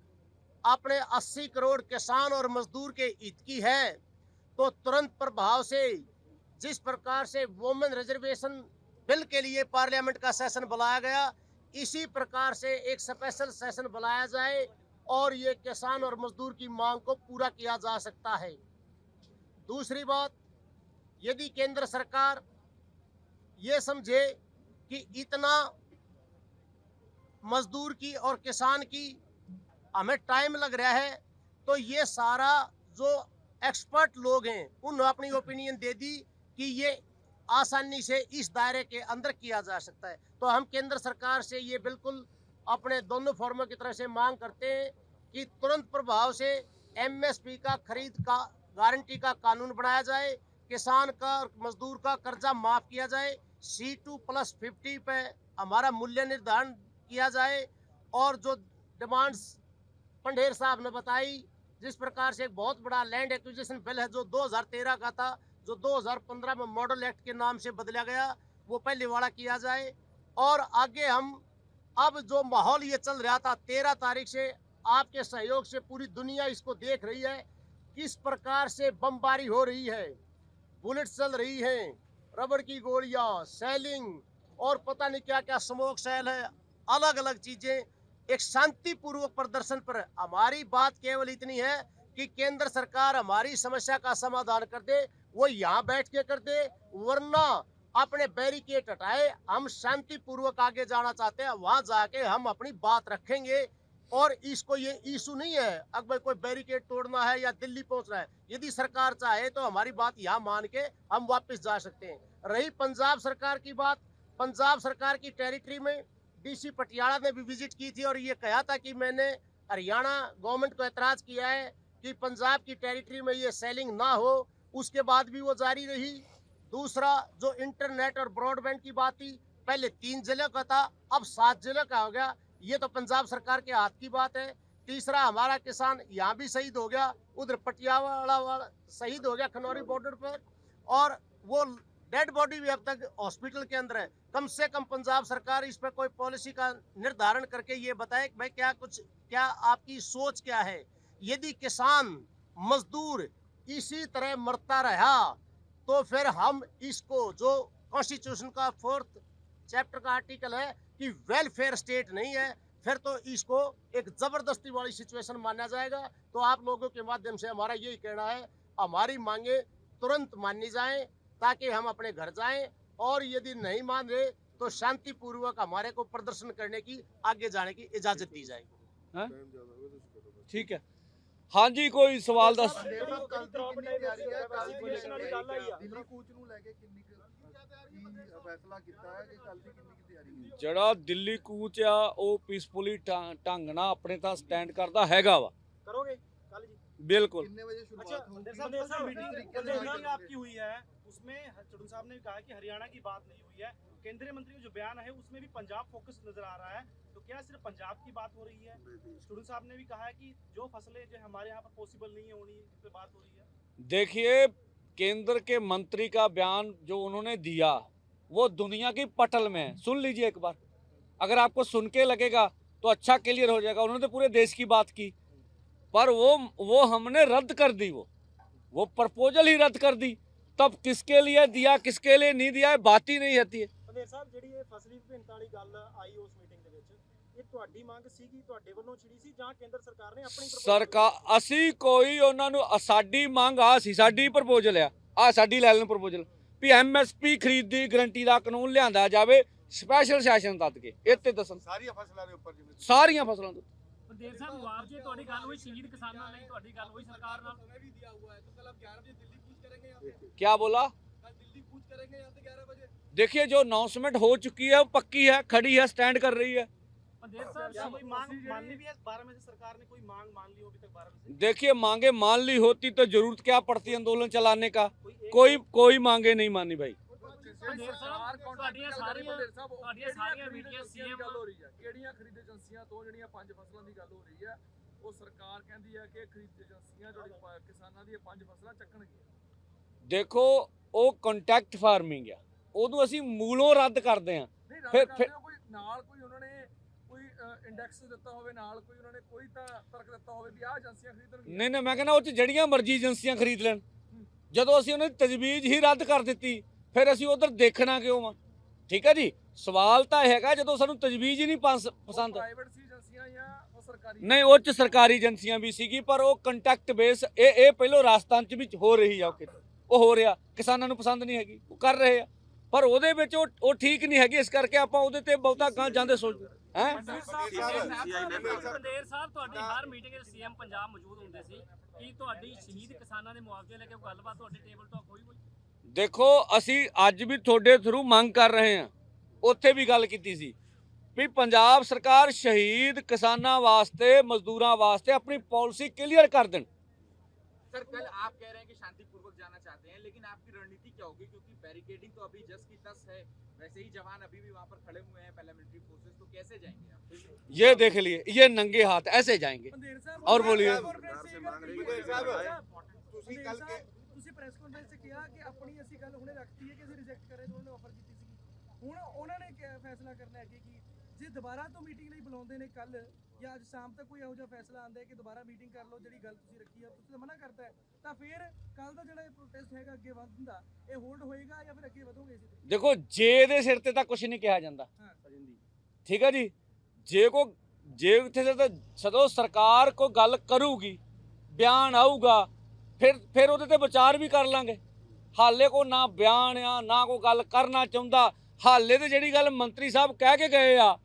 अपने 80 करोड़ किसान और मजदूर के हित की है तो तुरंत प्रभाव से जिस प्रकार से वोमेन रिजर्वेशन बिल के लिए पार्लियामेंट का सेशन बुलाया गया इसी प्रकार से एक स्पेशल सेशन बुलाया जाए और ये किसान और मजदूर की मांग को पूरा किया जा सकता है। दूसरी बात, यदि केंद्र सरकार ये समझे कि इतना मजदूर की और किसान की हमें टाइम लग रहा है तो ये सारा जो एक्सपर्ट लोग हैं, उन्होंने अपनी ओपिनियन दे दी कि ये आसानी से इस दायरे के अंदर किया जा सकता है। तो हम केंद्र सरकार से ये बिल्कुल अपने दोनों फॉर्मों की तरफ़ से मांग करते हैं कि तुरंत प्रभाव से एमएसपी का खरीद का, गारंटी का कानून बनाया जाए, किसान का और मजदूर का कर्जा माफ़ किया जाए सी टू प्लस फिफ्टी पे हमारा मूल्य निर्धारण किया जाए, और जो डिमांड्स पंडेर साहब ने बताई, जिस प्रकार से एक बहुत बड़ा लैंड एक्विजिशन बिल है, जो 2013 का था जो 2015 में मॉडल एक्ट के नाम से बदला गया, वो पहले वाला किया जाए। और आगे हम, अब जो माहौल ये चल रहा था तेरह तारीख से, आपके सहयोग से पूरी दुनिया इसको देख रही है, किस प्रकार से बमबारी हो रही है। बुलेट चल रही है, रबड़ की गोलियाँ सेलिंग और पता नहीं क्या क्या स्मोक सेल है अलग अलग चीज़ें। एक शांतिपूर्वक प्रदर्शन पर हमारी बात केवल इतनी है कि केंद्र सरकार हमारी समस्या का समाधान कर दे, वो यहाँ बैठ के कर दे, वरना अपने बैरिकेड हटाए, हम शांतिपूर्वक आगे जाना चाहते हैं, वहाँ जाके हम अपनी बात रखेंगे। और इसको ये इशू नहीं है, अगर कोई बैरिकेड तोड़ना है या दिल्ली पहुँचना है, यदि सरकार चाहे तो हमारी बात यहाँ मान के हम वापस जा सकते हैं। रही पंजाब सरकार की बात, पंजाब सरकार की टेरिटरी में डीसी पटियाला ने भी विज़िट की थी और ये कहा था कि मैंने हरियाणा गवर्नमेंट को एतराज़ किया है कि पंजाब की टेरिटरी में ये सेलिंग ना हो, उसके बाद भी वो जारी रही। दूसरा, जो इंटरनेट और ब्रॉडबैंड की बात थी, पहले तीन ज़िले का था, अब सात ज़िले का हो गया। ये तो पंजाब सरकार के हाथ की बात है। तीसरा, हमारा किसान यहाँ भी शहीद हो गया, उधर पटियावाड़ा वाला शहीद हो गया खनौरी बॉर्डर पर। और वो डेड बॉडी भी अब तक हॉस्पिटल के अंदर है। कम से कम पंजाब सरकार इस पर कोई पॉलिसी का निर्धारण करके ये बताए भाई क्या कुछ, क्या आपकी सोच क्या है? यदि किसान मजदूर इसी तरह मरता रहा तो फिर हम इसको जो कॉन्स्टिट्यूशन का फोर्थ चैप्टर का आर्टिकल है कि वेलफेयर स्टेट नहीं है, फिर तो इसको एक ज़बरदस्ती वाली सिचुएशन माना जाएगा। तो आप लोगों के माध्यम से हमारा यही कहना है, हमारी मांगे तुरंत मानी जाए, ताकि हम अपने घर जाएँ, और यदि नहीं मान रहे तो शांतिपूर्वक हमारे को प्रदर्शन करने की, आगे जाने की इजाज़त दी जाएगी। हाँ? ठीक है। ਹਾਂਜੀ ਕੋਈ ਸਵਾਲ ਦੱਸ। ਜਿਹੜਾ ਦਿੱਲੀ ਕੂਚ ਆ ਉਹ ਪੀਸਫੁਲੀ ਢੰਗ ਨਾਲ ਆਪਣੇ ਤਾਂ ਸਟੈਂਡ ਕਰਦਾ ਹੈਗਾ ਵਾ। ਕਰੋਗੇ? बिल्कुल। अच्छा, आपकी हुई है उसमें चटुन साहब ने कहा कि हरियाणा की बात नहीं हुई है। केंद्रीय मंत्री का जो बयान है उसमें भी पंजाब फोकस नज़र आ रहा है। तो क्या सिर्फ़ पंजाब की बात हो रही है? स्टूडेंट साहब ने भी कहा है कि जो फ़सलें जो हमारे यहाँ पर पॉसिबल नहीं होनी जिस पर बात हो रही है। देखिए केंद्र के मंत्री का बयान जो उन्होंने दिया वो दुनिया की पटल में है। सुन लीजिए एक बार। अगर आपको सुन के लगेगा तो अच्छा क्लियर हो जाएगा। उन्होंने तो पूरे देश की बात की। पर वो वो हमने रद्द कर दी वो वो प्रपोजल ही रद्द कर दी तब किसके लिए दिया किसके लिए नहीं दिया ये बात ही नहीं आती है ਪੰਦੇਰ ਸਾਹਿਬ ਜਿਹੜੀ ਇਹ ਫਸਲੀ ਵਿਭਿੰਨਤਾ ਵਾਲੀ ਗੱਲ ਆਈ ਉਸ ਮੀਟਿੰਗ ਦੇ ਵਿੱਚ ਇਹ ਤੁਹਾਡੀ ਮੰਗ ਸੀਗੀ ਤੁਹਾਡੇ ਵੱਲੋਂ ਛਿੜੀ ਸੀ ਜਾਂ ਕੇਂਦਰ ਸਰਕਾਰ ਨੇ ਆਪਣੀ proposal ਸਰਕਾਰ ਅਸੀਂ ਕੋਈ ਉਹਨਾਂ ਨੂੰ ਅ- ਸਾਡੀ ਮੰਗ ਆ ਸੀ ਸਾਡੀ ਪ੍ਰਪੋਜ਼ਲ ਆ ਆ ਸਾਡੀ ਲੈ ਲੈਣ ਪ੍ਰਪੋਜ਼ਲ ਵੀ ਐਮਐਸਪੀ ਖਰੀਦ ਦੀ ਗਰੰਟੀ ਦਾ ਕਾਨੂੰਨ ਲਿਆਂਦਾ ਜਾਵੇ ਸਪੈਸ਼ਲ ਸੈਸ਼ਨ ਤੱਕ ਕੇ ਇਹ ਤੇ ਦੱਸਣ ਸਾਰੀਆਂ ਫਸਲਾਂ ਦੇ ਉੱਪਰ ਜਿਵੇਂ ਸਾਰੀਆਂ ਫਸਲਾਂ ਦੇ ਪੰਦੇਰ ਸਾਹਿਬ ਮੁਆਵਜ਼ੇ ਤੁਹਾਡੀ ਗੱਲ ਹੋਈ ਸ਼ਹੀਦ ਕਿਸਾਨਾਂ ਲਈ ਤੁਹਾਡੀ ਗੱਲ ਹੋਈ ਸਰਕਾਰ ਨਾਲ क्या बोला देखिए जो अनाउंसमेंट हो चुकी है वो पक्की है खड़ी है स्टैंड कर रही है ਪੰਦੇਰ क्या ਸਾਹਿਬ कोई मांग माननी भी है बारह में से सरकार ने कोई मांग मान ली हो अभी तक बारह में से देखिए मांगे मान ली होती तो जरूरत क्या पड़ती आंदोलन चलाने का कोई एक कोई कोई मांगे नहीं मानी भाई ਪੰਦੇਰ ਸਾਹਿਬ ਤੁਹਾਡੀਆਂ ਸਾਰੀਆਂ ਤੁਹਾਡੀਆਂ ਸਾਰੀਆਂ ਮੀਟਿੰਗਾਂ ਸੀਐਮ ਗੱਲ ਹੋ ਰਹੀ ਹੈ? ਕਿਹੜੀਆਂ ਖਰੀਦ ਏਜੰਸੀਆਂ ਤੋਂ ਜਿਹੜੀਆਂ ਪੰਜ ਫਸਲਾਂ ਦੀ ਗੱਲ ਹੋ ਰਹੀ ਹੈ ਉਹ ਸਰਕਾਰ ਕਹਿੰਦੀ ਹੈ ਕਿ ਖਰੀਦ ਏਜੰਸੀਆਂ ਜਿਹੜੀ ਪ- ਕਿਸਾਨਾਂ ਦੀਆਂ ਪੰਜ ਫਸਲਾਂ ਚੱਕਣਗੀਆਂ। ਦੇਖੋ ਉਹ ਕੰਟੈਕਟ ਫਾਰਮਿੰਗ ਆ। ਉਹਨੂੰ ਅਸੀਂ ਮੂਲੋਂ ਰੱਦ ਕਰਦੇ ਆ ਨਹੀਂ ਰੱਦ ਫਿਰ- ਕਰਦੇ ਫਿਰ- ਹੋ ਕੋਈ ਨਾਲ ਕੋਈ ਉਹਨਾਂ ਨੇ ਕੋਈ ਇੰਡੈਕਸ ਦਿੱਤਾ ਹੋਵੇ ਨਾਲ ਕੋਈ ਉਹਨਾਂ ਨੇ ਕੋਈ ਤਾਂ ਤਰਕ ਦਿੱਤਾ ਹੋਵੇ ਵੀ ਆਹ ਏਜੰਸੀਆਂ ਖਰੀਦਣਗੀਆਂ। ਨਹੀਂ ਨਹੀਂ ਮੈਂ ਕਹਿੰਦਾ ਉਹ ਚ ਜਿਹੜੀਆਂ ਮਰਜ਼ੀ ਏਜੰਸੀਆਂ ਖਰੀਦ ਲੈਣ। ਜਦੋਂ ਅਸੀਂ ਉਹਨਾਂ ਦੀ ਤਜਵੀਜ਼ ਹੀ ਰੱਦ ਕਰ ਦਿੱਤੀ ਫਿਰ ਅਸੀਂ ਉਧਰ ਦੇਖਣਾ ਕਿਉਂ ਆ? ਠੀਕ ਹੈ ਜੀ? ਸਵਾਲ ਤਾਂ ਇਹ ਹੈਗਾ ਜਦੋਂ ਸਾਨੂੰ ਤਜਵੀਜ਼ ਹੀ ਨਹੀਂ ਪਸ- ਪਸੰਦ। ਪ੍ਰਾਈਵੇਟ ਸੀ ਏਜੰਸੀਆਂ ਜਾਂ ਉਹ ਸਰਕਾਰੀ? ਨਹੀਂ ਉਹ ਚ ਸਰਕਾਰੀ ਏਜੰਸੀਆਂ ਵੀ ਸੀਗੀ ਪਰ ਉਹ ਕੰਟੈਕਟ ਬੇਸ ਇਹ ਇਹ ਪਹਿਲੋਂ ਰਾਜਸਥਾਨ ਚ ਵੀ ਹੋ ਰਹੀ ਆ ਉਹ ਕਿਤੇ ਉਹ ਹੋ ਰਿਹਾ। ਕਿਸਾਨਾਂ ਨੂੰ ਪਸੰਦ ਨਹੀਂ ਹੈਗੀ। ਉਹ ਕਰ ਰਹੇ ਆ। ਪਰ ਉਹਦੇ ਵਿੱਚ ਉਹ ਉਹ ਠੀਕ ਨਹੀਂ ਹੈਗੀ ਇਸ ਕਰਕੇ ਆਪਾਂ ਉਹਦੇ ਤੇ ਬਹੁਤਾ ਗਾਂ ਜਾਂਦੇ ਸੋਚਦੇ ਹੈ? ਪੰਦੇਰ ਸਾਹਿਬ ਤੁਹਾਡੀ ਹਰ ਮੀਟਿੰਗ ਵਿੱਚ ਸੀਐਮ ਪੰਜਾਬ ਮੌਜੂਦ ਹੁੰਦੇ ਸੀ। ਕੀ ਤੁਹਾਡੀ ਸ਼ਹੀਦ ਕਿਸਾਨਾਂ ਦੇ ਮੁਆਵਜ਼ੇ ਲੈ ਕੇ ਕੋਈ ਗੱਲਬਾਤ ਤੁਹਾਡੇ ਟੇਬਲ ਤੋਂ ਹੋਈ ਹੋਈ ਦੇਖੋ ਅਸੀਂ ਅੱਜ ਵੀ ਤੁਹਾਡੇ ਥਰੂ ਮੰਗ ਕਰ ਰਹੇ ਹਾਂ ਉੱਥੇ ਵੀ ਗੱਲ ਕੀਤੀ ਸੀ ਵੀ ਪੰਜਾਬ ਸਰਕਾਰ ਸ਼ਹੀਦ ਕਿਸਾਨਾਂ ਵਾਸਤੇ ਮਜ਼ਦੂਰਾਂ ਵਾਸਤੇ ਆਪਣੀ ਪਾਲਿਸੀ ਕਲੀਅਰ ਕਰ ਦੇਣ सर कल आप कह रहे हैं कि शांतिपूर्वक जाना चाहते हैं लेकिन आपकी रणनीति क्या होगी क्योंकि बैरिकेडिंग तो अभी जस की तस है वैसे ही जवान अभी भी वहां पर खड़े हुए हैं पैरामिलिट्री फोर्सेस तो कैसे जाएंगे आप ये देख लिए ये नंगे हाथ ऐसे जाएंगे ਪੰਦੇਰ ਸਾਹਿਬ ਗੱਲ ਹੁਣੇ ਰੱਖਤੀ ਹੈ ਕਿ ਅਸੀਂ ਰਿਜੈਕਟ ਕਰੇ ਜੋ ਉਹਨੇ ਆਫਰ ਕੀਤੀ ਸੀ ਹੁਣ ਉਹਨਾਂ ਨੇ ਕਿਆ ਫੈਸਲਾ ਕਰਨਾ ਹੈ ਕਿ ਜੇ ਦੁਬਾਰਾ ਤੋਂ ਮੀਟਿੰਗ ਲਈ ਬੁਲਾਉਂਦੇ ਨੇ ਕੱਲ ਜਾਂ ਅੱਜ ਸ਼ਾਮ ਤੱਕ ਕੋਈ ਇਹੋ ਜਿਹਾ ਫੈਸਲਾ ਆਂਦਾ ਹੈ ਕਿ ਦੁਬਾਰਾ ਮੀਟਿੰਗ ਕਰ ਲਓ ਜਿਹੜੀ ਗੱਲ ਤੁਸੀਂ ਰੱਖੀ ਹੈ ਤੁਸੀਂ ਤਾਂ ਮਨਾ ਕਰਤਾ ਹੈ ਤਾਂ ਫਿਰ ਕੱਲ ਦਾ ਜਿਹੜਾ ਇਹ ਪ੍ਰੋਟੈਸਟ ਹੈਗਾ ਅੱਗੇ ਵਧਣ ਦਾ ਇਹ ਹੋਲਡ ਹੋਏਗਾ ਜਾਂ ਫਿਰ ਅੱਗੇ ਵਧੋਗੇ ਤੇ? ਦੇਖੋ ਜੇ ਦੇ ਸਿਰ ਤੇ ਤਾਂ ਕੁਝ ਨਹੀਂ ਕਿਹਾ ਜਾਂਦਾ। ਹਾਂ। ਠੀਕ ਹੈ ਜੀ? ਜੇ ਕੋ ਜੇ ਉੱਥੇ ਤਾਂ ਸਦੋਂ ਸਰਕਾਰ ਕੋਈ ਗੱਲ ਕਰੂਗੀ ਬਿਆਨ ਆਊਗਾ ਫਿਰ ਫਿਰ ਉਹਦੇ ਤੇ ਵਿਚਾਰ ਵੀ ਕਰ ਲਾਂਗੇ। ਹਾਲੇ ਕੋ ਨਾ ਬਿਆਨ ਆ ਨਾ ਕੋਈ ਗੱਲ ਕਰਨਾ ਚਾਹੁੰਦਾ ਹਾਲੇ ਤੇ ਜਿਹੜੀ ਗੱਲ ਮੰਤਰੀ ਸਾਹਿਬ ਕਹਿ ਕੇ ਗਏ ਆ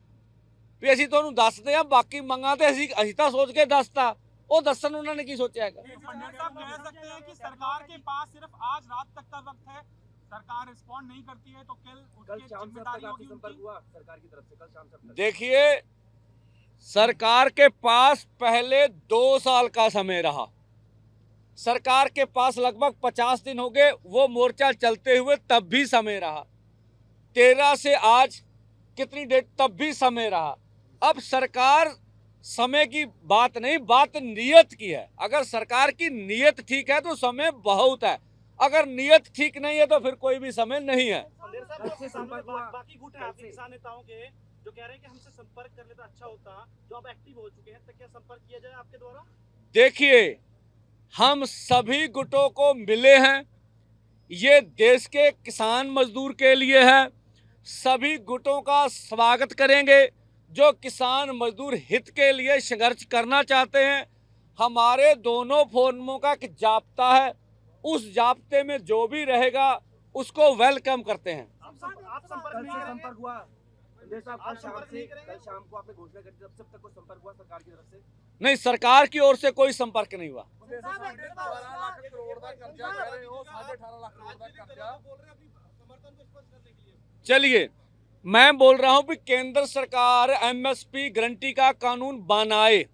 ਵੀ ਅਸੀਂ ਤੁਹਾਨੂੰ ਦੱਸਦੇ ਆ ਬਾਕੀ ਮੰਗਾਂ ਤੇ ਅਸੀਂ ਅਸੀਂ ਤਾਂ ਸੋਚ ਕੇ ਦੱਸਤਾ ਉਹ ਦੱਸਣ ਉਹਨਾਂ ਨੇ ਕੀ ਸੋਚਿਆ ਹੈਗਾ पंडित साहब कह सकते हैं कि सरकार के पास सिर्फ आज रात तक का वक्त है सरकार रिस्पॉन्ड नहीं करती है तो कल उसकी जिम्मेदारी होगी उनकी देखिए सरकार के पास पहले दो साल का समय रहा सरकार के पास लगभग पचास दिन हो गए वो मोर्चा चलते हुए तब भी समय रहा। तेरह से आज कितनी डेट तब भी समय रहा। अब सरकार समय की बात नहीं बात नीयत की है। अगर सरकार की नीयत ठीक है तो समय बहुत है। अगर नीयत ठीक नहीं है तो फिर कोई भी समय नहीं है। पंदेर साहब आपके सामने बा- बाकी गुट है किसान नेताओं के जो कह रहे हैं कि हमसे संपर्क कर ले तो अच्छा होता जो अब एक्टिव हो चुके हैं तो क्या संपर्क किया जाए आपके द्वारा? देखिए हम सभी गुटों को मिले हैं। ये देश के किसान मजदूर के लिए है। सभी गुटों का स्वागत करेंगे जो किसान मजदूर हित के लिए संघर्ष करना चाहते हैं। हमारे दोनों फोरमों का एक जाप्ता है। उस जाप्ते में जो भी रहेगा उसको वेलकम करते हैं। आप संपर्क संपर्क हुआ। कल शाम को आपने घोषणा करी तब तक कोई संपर्क हुआ सरकार की तरफ़ से? नहीं, सरकार की ओर से कोई संपर्क नहीं हुआ। चलिए, मैं बोल रहा हूँ कि केंद्र सरकार एमएसपी गारंटी का कानून बनाए।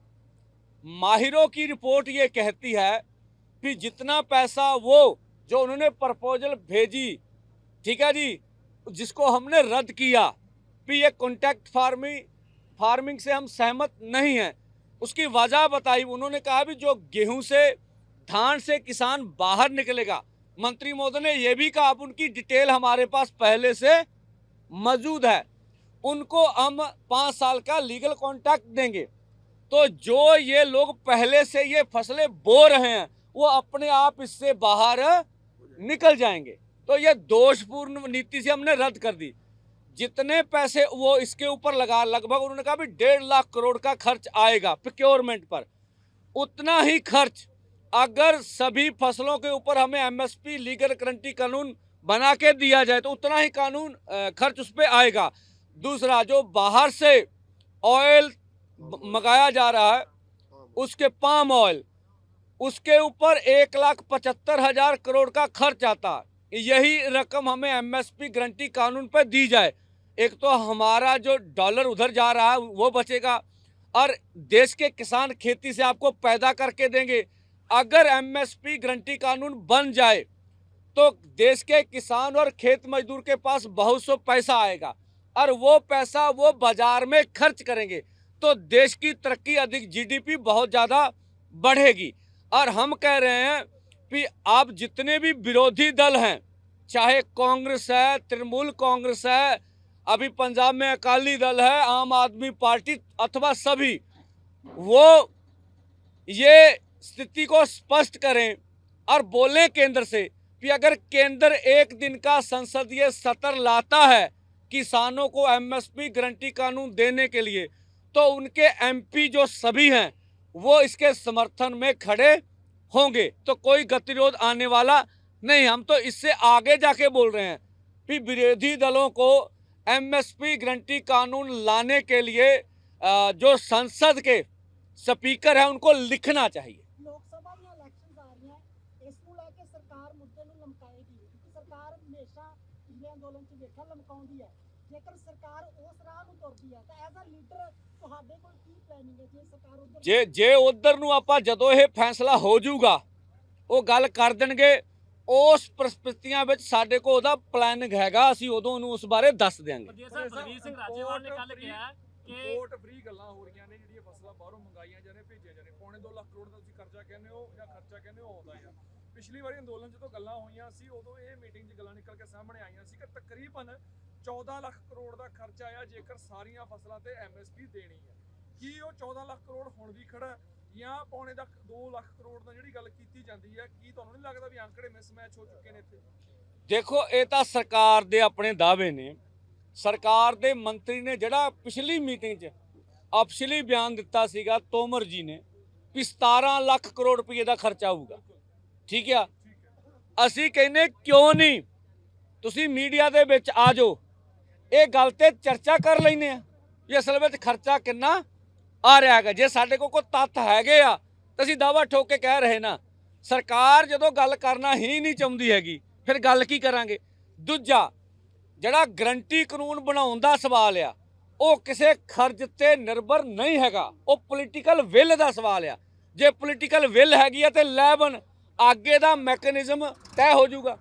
माहिरों की रिपोर्ट ये कहती है कि जितना पैसा वो, जो उन्होंने प्रपोजल भेजी, ठीक है जी, जिसको हमने रद्द किया, कि ये कॉन्ट्रैक्ट फ़ार्मिंग फ़ार्मिंग से हम सहमत नहीं हैं। उसकी वजह बताई। उन्होंने कहा भी, जो गेहूँ से, धान से किसान बाहर निकलेगा। मंत्री मोदी ने यह भी कहा उनकी डिटेल हमारे पास पहले से मौजूद है। उनको हम पाँच साल का लीगल कॉन्ट्रैक्ट देंगे। तो जो ये लोग पहले से ये फ़सलें बो रहे हैं, वो अपने आप इससे बाहर निकल जाएँगे। तो ये दोषपूर्ण नीति से हमने रद्द कर दी। जितने पैसे वो इसके ऊपर लगा लगभग उन्होंने कहा भी डेढ़ लाख करोड़ का खर्च आएगा प्रोक्योरमेंट पर। उतना ही खर्च अगर सभी फ़सलों के ऊपर हमें एमएसपी लीगल गारंटी कानून बना के दिया जाए तो उतना ही कानून खर्च उस पर आएगा। दूसरा जो बाहर से ऑयल मंगाया जा रहा है उसके पाम ऑयल उसके ऊपर एक लाख पचहत्तर हज़ार करोड़ का खर्च आता। यही रकम हमें एमएसपी गारंटी कानून पर दी जाए। एक तो हमारा जो डॉलर उधर जा रहा है, वो बचेगा। और देश के किसान खेती से आपको पैदा करके देंगे। अगर एमएसपी गारंटी कानून बन जाए तो देश के किसान और खेत मजदूर के पास बहुत सौ पैसा आएगा। और वो पैसा वो बाज़ार में खर्च करेंगे तो देश की तरक्की अधिक जीडीपी बहुत ज़्यादा बढ़ेगी। और हम कह रहे हैं कि आप जितने भी विरोधी दल हैं, चाहे कांग्रेस है, तृणमूल कांग्रेस है अभी पंजाब में अकाली दल है, आम आदमी पार्टी अथवा सभी, वो ये स्थिति को स्पष्ट करें और बोलें केंद्र से कि अगर केंद्र एक दिन का संसदीय सत्र लाता है किसानों को एमएसपी गारंटी कानून देने के लिए तो उनके एमपी जो सभी हैं, वो इसके समर्थन में खड़े होंगे। तो कोई गतिरोध आने वाला नहीं। हम तो इससे आगे जाके बोल रहे हैं कि विरोधी दलों को एमएसपी गारंटी कानून लाने के लिए अ, जो संसद के स्पीकर हैं उनको लिखना चाहिए ਲੋਕ ਸਭਾ ਦੀਆਂ ਇਲੈਕਸ਼ਨਸ ਆ ਰਹੀਆਂ ਇਸ ਨੂੰ ਲੈ ਕੇ ਸਰਕਾਰ ਮੁੱਦੇ ਨੂੰ ਲਮਕਾਏਗੀ ਕਿਉਂਕਿ ਸਰਕਾਰ ਹਮੇਸ਼ਾ ਪਿਛਲੇ ਅੰਦੋਲਨ 'ਚ ਵੇਖਿਆ ਲਮਕਾਉਂਦੀ ਹੈ ਜੇਕਰ ਸਰਕਾਰ ਉਸ ਰਾਹ ਨੂੰ ਤੁਰਦੀ ਹੈ ਤਾਂ ਐਜ਼ ਅ ਲੀਡਰ ਤੁਹਾਡੇ ਕੋਲ ਕੀ ਪਲੈਨਿੰਗ ਹੈ ਜੇ ਸਰਕਾਰ ਉਧਰ ਜੇ ਜੇ ਉਧਰ ਨੂੰ ਆਪਾਂ ਜਦੋਂ ਇਹ ਫੈਸਲਾ ਹੋ ਜਾਊਗਾ ਉਹ ਗੱਲ ਕਰ ਦੇਣਗੇ ਉਸ ਪ੍ਰਸਥਿਤੀਆਂ ਵਿੱਚ ਸਾਡੇ ਕੋਲ ਉਹਦਾ ਪਲਾਨਿੰਗ ਹੈਗਾ ਅਸੀਂ ਉਦੋਂ ਉਹਨੂੰ ਉਸ ਬਾਰੇ ਦੱਸ ਦਿਆਂਗੇ। ਪਰ ਜੇ ਸਰ ਬਲਵੀਰ ਸਿੰਘ ਰਾਜੇਵਾਲ ਨੇ ਕੱਲ ਕਿਹਾ ਹੈ ਕਿ ਇੰਪੋਰਟ ਫ੍ਰੀ ਗੱਲਾਂ ਹੋ ਰਹੀਆਂ ਨੇ ਜਿਹੜੀਆਂ ਫਸਲਾਂ ਬਾਹਰੋਂ ਮੰਗਾਈਆਂ ਜਾਂਦੇ ਭੇਜੀਆਂ ਜਾਂਦੇ ਪੌਣੇ 2 ਲੱਖ ਕਰੋੜ ਦਾ ਤੁਸੀਂ ਖਰਚਾ ਕਹਿੰਦੇ ਹੋ ਜਾਂ ਖਰਚਾ ਕਹਿੰਦੇ ਹੋ ਆਉਂਦਾ ਆ। ਪਿਛਲੀ ਵਾਰੀ ਅੰਦੋਲਨ ਜਦੋਂ ਗੱਲਾਂ ਹੋਈਆਂ ਸੀ ਉਦੋਂ ਇਹ ਮੀਟਿੰਗ 'ਚ ਗੱਲਾਂ ਨਿਕਲ ਕੇ ਸਾਹਮਣੇ ਆਈਆਂ ਸੀ ਕਿ ਤਕਰੀਬਨ 14 ਲੱਖ ਕਰੋੜ ਦਾ ਖਰਚਾ ਆਇਆ ਜੇਕਰ ਸਾਰੀਆਂ ਫਸਲਾਂ ਤੇ ਐਮਐਸਪੀ ਦੇਣੀ ਹੈ। ਕੀ ਉਹ 14 ਲੱਖ ਕਰੋੜ ਹੁਣ ਵੀ ਖੜਾ ਜਾਂ ਪੌਣੇ ਤੱਕ 2 ਲੱਖ ਕਰੋੜ ਦਾ ਜਿਹੜੀ ਗੱਲ ਕੀਤੀ ਜਾਂਦੀ ਹੈ, ਕੀ ਤੁਹਾਨੂੰ ਨਹੀਂ ਲੱਗਦਾ ਵੀ ਅੰਕੜੇ ਮਿਸਮੈਚ ਹੋ ਚੁੱਕੇ ਨੇ ਇੱਥੇ? ਦੇਖੋ, ਇਹ ਤਾਂ ਸਰਕਾਰ ਦੇ ਆਪਣੇ ਦਾਅਵੇ ਨੇ। ਸਰਕਾਰ ਦੇ ਮੰਤਰੀ ਨੇ ਜਿਹੜਾ ਪਿਛਲੀ ਮੀਟਿੰਗ 'ਚ ਅਫਸਲੀ ਬਿਆਨ ਦਿੱਤਾ ਸੀਗਾ, ਤੋਮਰ ਜੀ ਨੇ ਕਿ 17 ਲੱਖ ਕਰੋੜ ਰੁਪਏ ਦਾ ਖਰਚਾ ਆਊਗਾ। ਠੀਕ ਆ? ਅਸੀਂ ਕਹਿੰਨੇ ਕਿਉਂ ਨਹੀਂ? ਤੁਸੀਂ ਮੀਡੀਆ ਦੇ ਵਿੱਚ ਆ ਜਾਓ। ਇਹ ਗੱਲ ਤੇ ਚਰਚਾ ਕਰ ਲੈਨੇ ਆ ਵੀ ਅਸਲ ਵਿੱਚ ਖਰਚਾ ਕਿੰਨਾ ਆ ਰਿਹਾ ਹੈਗਾ। ਜੇ ਸਾਡੇ ਕੋਲ ਕੋਈ ਤੱਥ ਹੈਗੇ ਆ, ਤਾਂ ਅਸੀਂ ਦਾਵਾ ਠੋਕ ਕੇ ਕਹਿ ਰਹੇ ਨਾ। ਸਰਕਾਰ ਜਦੋਂ ਗੱਲ ਕਰਨਾ ਹੀ ਨਹੀਂ ਚਾਹੁੰਦੀ ਹੈਗੀ, ਫਿਰ ਗੱਲ ਕੀ ਕਰਾਂਗੇ? ਦੂਜਾ, ਜਿਹੜਾ ਗਰੰਟੀ ਕਾਨੂੰਨ ਬਣਾਉਣ ਦਾ ਸਵਾਲ ਆ, ਉਹ ਕਿਸੇ ਖਰਚ ਤੇ ਨਿਰਭਰ ਨਹੀਂ ਹੈਗਾ। ਉਹ ਪੋਲੀਟੀਕਲ ਵਿਲ ਦਾ ਸਵਾਲ ਆ। ਜੇ ਪੋਲੀਟੀਕਲ ਵਿਲ ਹੈਗੀ ਆ ਤੇ ਲੈਬਨ ਆਗੇ ਦਾ ਮੈਕੈਨਿਜ਼ਮ ਤੈਅ ਹੋ ਜਾਊਗਾ।